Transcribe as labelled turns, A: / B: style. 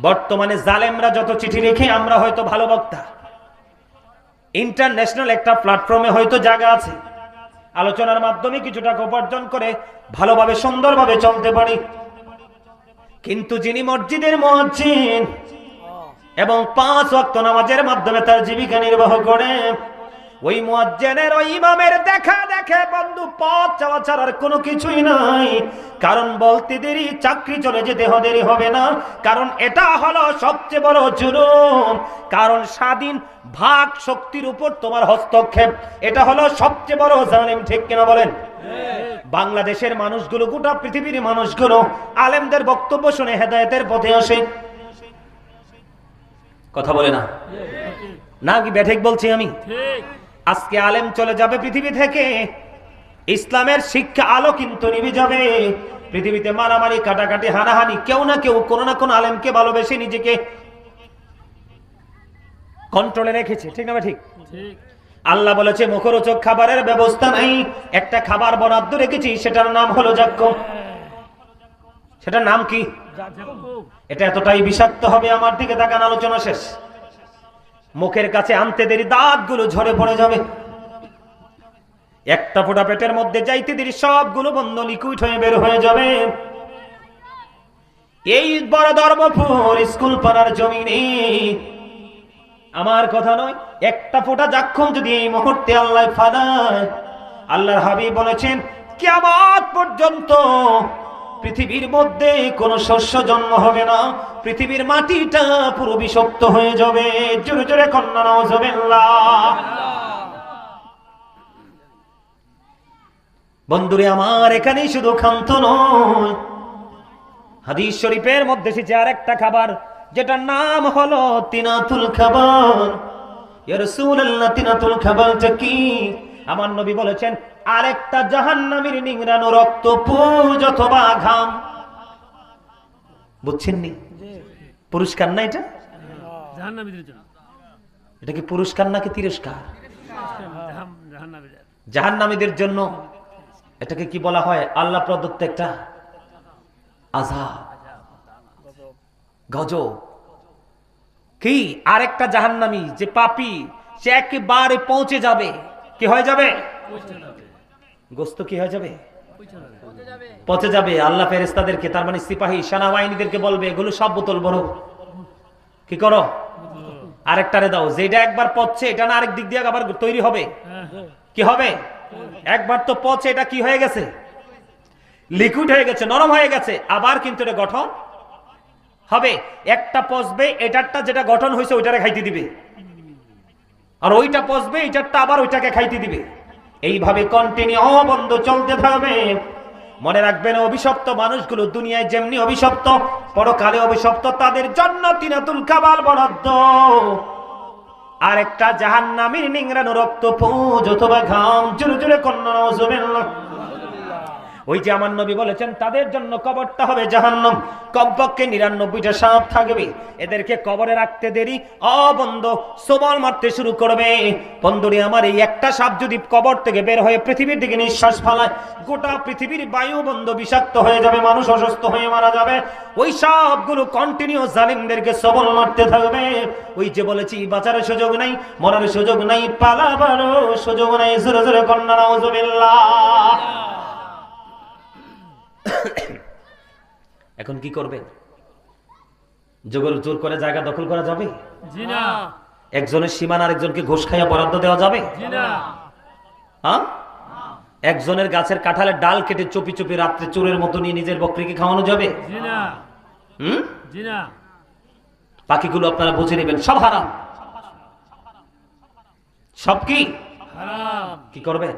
A: বর্তমানে জালেমরা যত চিঠি লিখে, আমরা হয়তো ভালো বক্তা। ইন্টারন্যাশনাল একটা প্ল্যাটফর্মে হয়তো জায়গা আছে। আলোচনার মাধ্যমে কিছু টাকা উপার্জন করে ভালোভাবে, সুন্দরভাবে চলতে পারি। কিন্তু যিনি মসজিদের মহাজিন এবং পাঁচ ওয়াক্ত নামাজের মাধ্যমে তার জীবিকা নির্বাহ করে ওই মুয়াজ্জেনের, ওই ইমামের দেখা দেখে বন্ধু পথ চাওয়া ছাড়ার কোনো কিছুই নাই। কারণ বলতে দেরি, চাকরি চলে যেতে দেরি হবে না। কারণ এটা হলো সবচেয়ে বড় জুলুম। কারণ স্বাধীন ভাগ শক্তির উপর তোমার হস্তক্ষেপ। এটা হলো সবচেয়ে বড় জালিম, ঠিক কিনা বলেন? বাংলাদেশের মানুষগুলো, গোটা পৃথিবীর মানুষগুলো আলেমদের বক্তব্য শুনে হেদায়েতের পথে আসে। কথা বলে না? না কি ব্যাঠিক বলছি আমি? আজকে আলেম চলে যাবে পৃথিবী থেকে। ইসলামের শিক্ষা আলো কিন্তু নিভে যাবে। পৃথিবীতে মারামারি কাটাকাটি হানাহানি কেউ না কেউ কোনো না কোনো আলেমকে ভালোবেসে নিজেকে কন্ট্রোলে রেখেছে। ঠিক না ঠিক? আল্লাহ বলেছে মুখরোচক খাবারের ব্যবস্থা নাই। একটা খাবার বরাদ্দ রেখেছি সেটার নাম হলো যাক্য সেটার নাম কি? এটা এতটাই বিষাক্ত হবে আমার দিকে তাকান আলোচনা শেষ। মুখের কাছে আনতে দেরি, দাঁতগুলো ঝরে পড়ে যাবে। একটা ফোঁটা পেটের মধ্যে যাইতে দেরি, সবগুলো বন্ধ লিকুইড হয়ে বের হয়ে যাবে। এই বড় ধর্মপুর স্কুল পাড়ার জমিনে। আমার কথা নয়, একটা ফোঁটা যাক্ষম যদি এই মুহূর্তে আল্লাহ ফাদায় আল্লাহর হাবিব বলেছেন, কিয়ামত পর্যন্ত পৃথিবীর মধ্যে কোনো শস্য জন্ম হবে না, পৃথিবীর মাটিটা পুরো বিষক্ত হয়ে যাবে। জোরে জোরে কন্যা বন্ধুরে আমার, এখানেই শুধু খান্ত নয়। হাদিস শরীফের মধ্যে এসেছে আর একটা খাবার, যেটার নাম হলো তিনাতুল খাবার। ইয়া রাসূলুল্লাহ, তিনাতুল খাবারটা কি? আমার নবী বলেছেন আরেকটা জাহান্নামীর নিংড়ানো রক্ত পুজ অথবা ঘাম। বুঝছেন নি পুরস্কার না এটা? এটা কি পুরস্কার নাকি তিরস্কার?
B: জাহান- জাহান্নামীদের
A: জাহান্নামীদের জন্য। এটাকে কি বলা হয়? আল্লাহ প্রদত্ত একটা আজাব গজব। কি? আরেকটা জাহান্নামী যে পাপি সে একেবারে পৌঁছে যাবে। কি হয়ে যাবে। গোস্ত কি হয়ে যাবে? পচে যাবে। আল্লাহ ফেরেস্তাদেরকে তার মানে সিপাহী, সেনাবাহিনীদেরকে বলবে, এগুলো সব বোতল বড় কি করো? আরেকটারে দাও। যেটা একবার পচছে, এটা না আরেক দিক দিয়ে আবার তৈরি হবে? কি হবে? একবার তো পচে, এটা কি হয়ে গেছে? লিকুইড হয়ে গেছে, নরম হয়ে গেছে। আবার কিন্তু এটা গঠন হবে। একটা পচবে, এটারটা যেটা গঠন হয়েছে, ওইটারে খাইতে দিবে। আর ওইটা পচবে, এটারটা আবার ওইটাকে খাইতে দিবে। এইভাবে কন্টিনিউ বন্ধ, চলতে থাকবে। মনে রাখবেন, অভিশপ্ত মানুষগুলো দুনিয়ায় যেমনি অভিশপ্ত, পরকালে অভিশপ্ত, তাদের জন্য তিনাতুল কাবাল বরাদ্দ। আরেকটা জাহান্নামীর নিংরানো রক্ত পৌঁছ অথবা ঘাম, জুড়ে জুড়ে কন্যা ওই যে আমার নবী বলেছেন, তাদের জন্য কবরটা হবে জাহান্নাম। কমপক্ষে নিরানব্বইটা সাপ থাকবে। এদেরকে কবরে রাখতে দেরি। অবন্ধ সবল মারতে শুরু করবে। বন্ধুরে, আমার এই একটা সাপ যদি কবর থেকে বের হয়ে পৃথিবীর দিকে নিঃশ্বাস ফালায়, গোটা পৃথিবীর বায়ু বন্ধ বিষাক্ত হয়ে যাবে, মানুষ অসুস্থ হয়ে মারা যাবে। ওই সবগুলো কন্টিনিউ জালিমদেরকে সবল মারতে থাকবে। ওই যে বলেছি, বাঁচার সুযোগ নাই, মরার সুযোগ নাই পালাবারও সুযোগ নাই। জোরে জোরে কন্যা এখন কি করবে? জোর জোর করে জায়গা দখল করা যাবে? একজনের সীমান আরেকজনকে ঘুষ খাইয়া বরাদ্দ দেওয়া যাবে? হ্যাঁ? একজনের গাছের কাঁঠালের ডাল কেটে চপি চপি রাত্রে চোরের মতো নিয়ে নিজের বকরিকে খাওয়ানো যাবে? হুম? বাকিগুলো আপনারা বুঝে নেবেন। সব হারাম। সব কি? কি করবেন